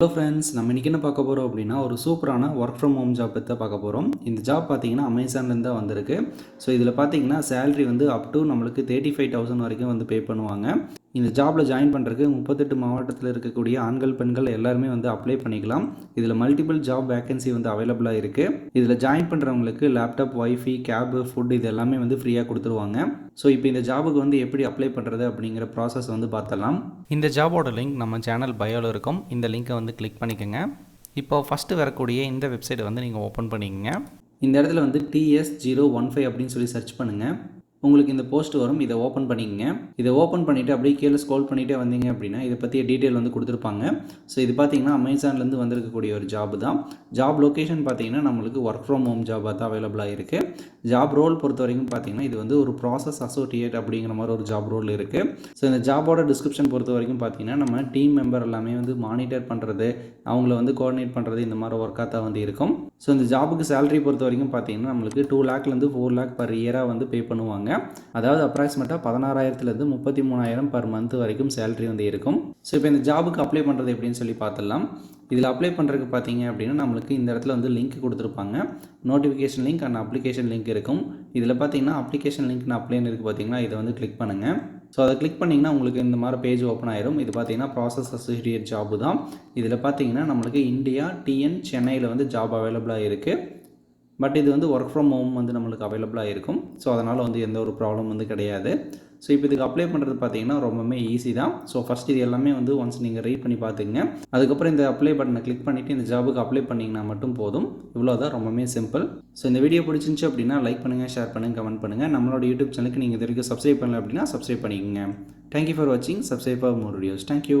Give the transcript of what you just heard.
Hello friends நம்ம இன்றைக்கி என்ன பார்க்க போகிறோம் அப்படின்னா ஒரு சூப்பரான ஒர்க் ஃப்ரம் ஹோம் ஜாப் பற்றி பார்க்க போகிறோம் இந்த ஜாப் பார்த்தீங்கன்னா அமேசான்லேருந்து தான் வந்திருக்கு. ஸோ இதில் பார்த்தீங்கன்னா சேலரி வந்து அப் டு நம்மளுக்கு தேர்ட்டி ஃபைவ் தௌசண்ட் வரைக்கும் வந்து பே பண்ணுவாங்க. இந்த ஜாபில் ஜாயின் பண்ணுறதுக்கு முப்பத்தெட்டு மாவட்டத்தில் இருக்கக்கூடிய ஆண்கள் பெண்கள் எல்லாருமே வந்து அப்ளை பண்ணிக்கலாம். இதில் மல்டிபிள் ஜாப் வேகன்சி வந்து அவைலபிளாக இருக்குது இதில் ஜாயின் பண்ணுறவங்களுக்கு லேப்டாப் ஒய்ஃபை கேபு ஃபுட் இது எல்லாமே வந்து ஃப்ரீயாக கொடுத்துருவாங்க. ஸோ இப்போ இந்த ஜாபுக்கு வந்து எப்படி அப்ளை பண்ணுறது அப்படிங்கிற ப்ராசஸ் வந்து பார்த்தலாம் இந்த ஜாபோட லிங்க் நம்ம சேனல் பயோவில் இருக்கும். இந்த லிங்க்கை வந்து கிளிக் பண்ணிக்கோங்க. இப்போ ஃபஸ்ட்டு வரக்கூடிய இந்த வெப்சைட்டை வந்து நீங்கள் ஓப்பன் பண்ணிக்கங்க. இந்த இடத்துல வந்து டிஎஸ் ஜீரோ ஒன் ஃபைவ் அப்படின்னு சொல்லி சர்ச் பண்ணுங்கள் உங்களுக்கு இந்த போஸ்ட் வரும் இதை ஓப்பன் பண்ணிக்கங்க. இதை ஓப்பன் பண்ணிவிட்டு அப்படியே கீழே ஸ்க்ரோல் பண்ணிகிட்டே வந்தீங்க அப்படின்னா இதை பற்றிய டீட்டெயில் வந்து கொடுத்துருப்பாங்க. ஸோ இது பார்த்தீங்கன்னா அமேசான்லேருந்து வந்திருக்கக்கூடிய ஒரு ஜாப் தான். ஜாப் லொக்கேஷன் பார்த்தீங்கன்னா நம்மளுக்கு ஒர்க் ஃப்ரம் ஹோம் ஜாபாக தான் அவைலபிளாக இருக்குது ஜாப் ரோல் பொறுத்த வரைக்கும் பார்த்தீங்கன்னா இது வந்து ஒரு ப்ராசஸ் அசோசியேட் அப்படிங்கிற மாதிரி ஒரு ஜாப் ரோல் இருக்குது ஸோ இந்த ஜாபோட டிஸ்கிரிப்ஷன் பொறுத்த வரைக்கும் பார்த்தீங்கன்னா நம்ம டீம் மெம்பர் எல்லாமே வந்து மானிட்டர் பண்ணுறது அவங்கள வந்து கோஆர்டினேட் பண்ணுறது இந்த மாதிரி ஒர்க்காக தான் வந்து இருக்கும். ஸோ இந்த ஜாபுக்கு சேலரி பொறுத்த வரைக்கும் பார்த்தீங்கன்னா நம்மளுக்கு டூ லேக்லேருந்து ஃபோர் லேக் பர் இயராக வந்து பே பண்ணுவாங்க. அதாவது அப்ராக்சிமேட்டாக பதினாறாயிரத்துலேருந்து முப்பத்தி மூணாயிரம் பர் மந்த் வரைக்கும் சேலரி வந்து இருக்கும். ஸோ இப்போ இந்த ஜாபுக்கு அப்ளை பண்ணுறது எப்படின்னு சொல்லி பார்த்துடலாம். இதில் அப்ளை பண்ணுறதுக்கு பார்த்தீங்க அப்படின்னா நம்மளுக்கு இந்த இடத்துல வந்து லிங்க் கொடுத்துருப்பாங்க. Notification link and application link இருக்கும். இதில் பார்த்தீங்கன்னா அப்ளிகேஷன் லிங்க் அப்ளைன்னு இருக்குது பார்த்தீங்கன்னா இதை வந்து கிளிக் பண்ணுங்கள் ஸோ அதை கிளிக் பண்ணிங்கன்னா உங்களுக்கு இந்த மாதிரி பேஜ் ஓப்பன் ஆயிரும். இது பார்த்தீங்கன்னா ப்ராசஸ் அசோசியேட் ஜாபு தான். இதில் பார்த்தீங்கன்னா நம்மளுக்கு இந்தியா டிஎன் சென்னையில் வந்து ஜாப் அவைலபிளாக இருக்குது பட் இது வந்து ஒர்க் ஃப்ரம் ஹோம் வந்து நம்மளுக்கு அவைலபிளாக இருக்கும். ஸோ அதனால் வந்து எந்த ஒரு ப்ராப்ளம் வந்து கிடையாது. ஸோ இப்போ இதுக்கு அப்ளை பண்ணுறது பார்த்தீங்கன்னா ரொம்பவுமே ஈஸி தான். ஸோ ஃபஸ்ட் இது எல்லாமே வந்து ஒன்ஸ் நீங்கள் ரீட் பண்ணி பார்த்துங்க அதுக்கப்புறம் இந்த அப்ளை பட்டனை கிளிக் பண்ணிவிட்டு இந்த ஜாபுக்கு அப்ளை பண்ணிங்கன்னா மட்டும் போதும். இவ்வளோ தான் ரொம்பவுமே சிம்பிள் ஸோ இந்த வீடியோ பிடிச்சிருந்துச்சு அப்படின்னா லைக் பண்ணுங்கள் ஷேர் பண்ணுங்கள் கமெண்ட் பண்ணுங்கள் நம்மளோட யூடியூப் சேனலுக்கு நீங்கள் இது வரைக்கும் சப்ஸ்கிரைப் பண்ணல அப்படின்னா சப்ஸ்கிரைப் பண்ணிக்கோங்க. தேங்க்யூ ஃபார் வாட்சிங் subscribe for more videos thank you